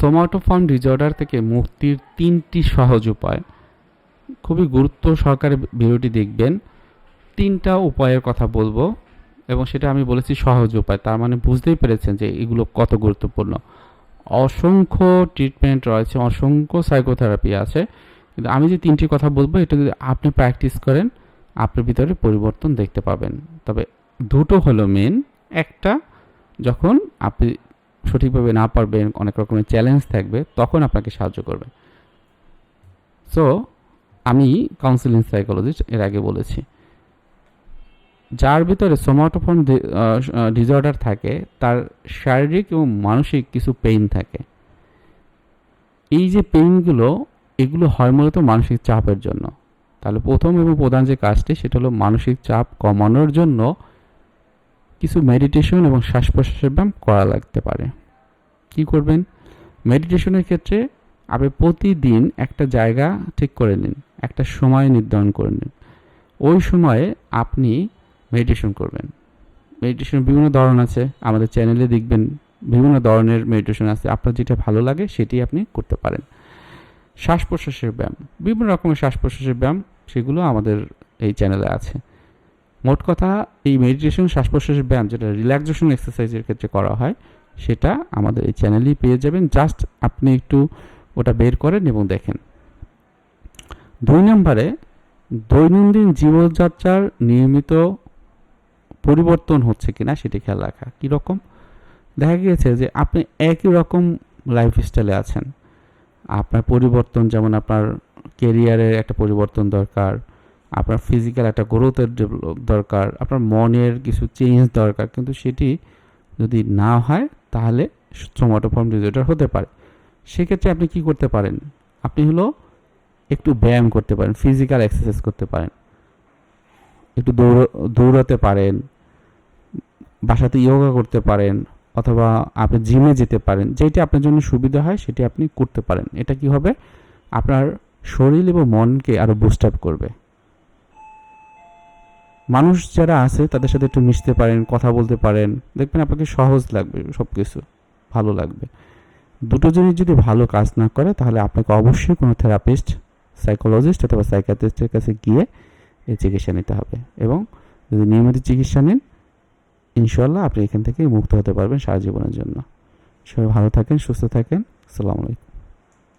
সোমাটোফর্ম disorder থেকে মুক্তির তিনটি সহজ উপায়। খুবই গুরুত্ব সহকারে ভিডিওটি দেখবেন। তিনটা উপায়ের কথা বলব এবং সেটা আমি বলেছি সহজ উপায়। তার মানে বুঝতেই পেরেছেন যে এগুলো কত গুরুত্বপূর্ণ। অসংখ্য ট্রিটমেন্ট রয়েছে, অসংখ্য সাইকোথেরাপি আছে। কিন্তু আমি যে তিনটি কথা বলব, এটা যদি আপনি প্র্যাকটিস করেন, আপনার ভিতরে পরিবর্তন দেখতে পাবেন। তবে দুটো হলো মেন একটা, যখন আপনি সঠিকভাবে না পারবেন অনেক রকমের চ্যালেঞ্জ থাকবে, তখন আপনাকে সাহায্য করবে। সো আমি কাউন্সিলিং সাইকোলজিস্ট এর আগে বলেছি। যার ভিতরে সোমাটোফোন ডিসঅর্ডার থাকে, তার শারীরিক এবং মানসিক কিছু পেইন থাকে। এই যে পেইনগুলো এগুলো হয় মূলত মানসিক চাপের জন্য। তাহলে প্রথম এবং প্রধান যে কাজটি, সেটা হলো মানসিক চাপ কমানোর জন্য কিছু মেডিটেশন এবং শ্বাস প্রশ্বাসের ব্যায়াম করা লাগতে পারে। কি করবেন? মেডিটেশনের ক্ষেত্রে আপনি প্রতিদিন একটা জায়গা ঠিক করে নিন, একটা সময় নির্ধারণ করে নিন। ওই সময়ে আপনি মেডিটেশন করবেন। মেডিটেশনের বিভিন্ন ধরন আছে, আমাদের চ্যানেলে দেখবেন বিভিন্ন ধরনের মেডিটেশন আছে, আপনার যেটা ভালো লাগে সেটি আপনি করতে পারেন। শ্বাস প্রশ্বাসের ব্যায়াম, বিভিন্ন রকমের শ্বাস প্রশ্বাসের ব্যায়াম সেগুলো আমাদের এই চ্যানেলে আছে। মোট কথা এই মেডিটেশন শ্বাস প্রশ্বাসের ব্যায়াম যেটা রিল্যাক্সেশন এক্সারসাইজের ক্ষেত্রে করা হয় সেটা আমাদের এই চ্যানেলেই পেয়ে যাবেন। জাস্ট আপনি একটু ওটা বের করেন এবং দেখেন। দুই নম্বরে, দৈনন্দিন জীবনযাত্রার নিয়মিত পরিবর্তন হচ্ছে কিনা সেটি খেয়াল রাখা। কীরকম দেখা গিয়েছে যে আপনি একই রকম লাইফস্টাইলে আছেন। আপনার পরিবর্তন যেমন আপনার কেরিয়ারের একটা পরিবর্তন দরকার, আপনার ফিজিক্যাল একটা গ্রোথের দরকার, আপনার মনের কিছু চেঞ্জ দরকার, কিন্তু সেটি যদি না হয়, তাহলে সোমাটোফর্ম ডিজর্ডার হতে পারে। সেক্ষেত্রে আপনি কি করতে পারেন? আপনি হলো একটু ব্যায়াম করতে পারেন ফিজিক্যাল এক্সারসাইজ করতে পারেন। একটু দৌড়, দৌড়াতে পারেন, বাসাতে ইয়োগা করতে পারেন, অথবা আপনি জিমে যেতে পারেন যেটি আপনার জন্য সুবিধা হয়, সেটি আপনি করতে পারেন। এটা কি হবে? আপনার শরীর এবং মনকে আরও বুস্ট আপ করবে। মানুষ যারা আছে, তাদের সাথে একটু মিশতে পারেন, কথা বলতে পারেন। দেখবেন আপনাকে সহজ লাগবে সব কিছু ভালো লাগবে। দুটো জিনিস যদি ভালো কাজ না করে, তাহলে আপনাকে অবশ্যই কোনো থেরাপিস্ট, সাইকোলজিস্ট অথবা সাইকাট্রিস্টের কাছে গিয়ে এই চিকিৎসা নিতে হবে এবং যদি নিয়মিত চিকিৎসা নিন ইনশাল্লাহ আপনি এখান থেকে মুক্ত হতে পারবেন সারা জীবনের জন্য। সবাই ভালো থাকেন, সুস্থ থাকেন। আসসালামু আলাইকুম।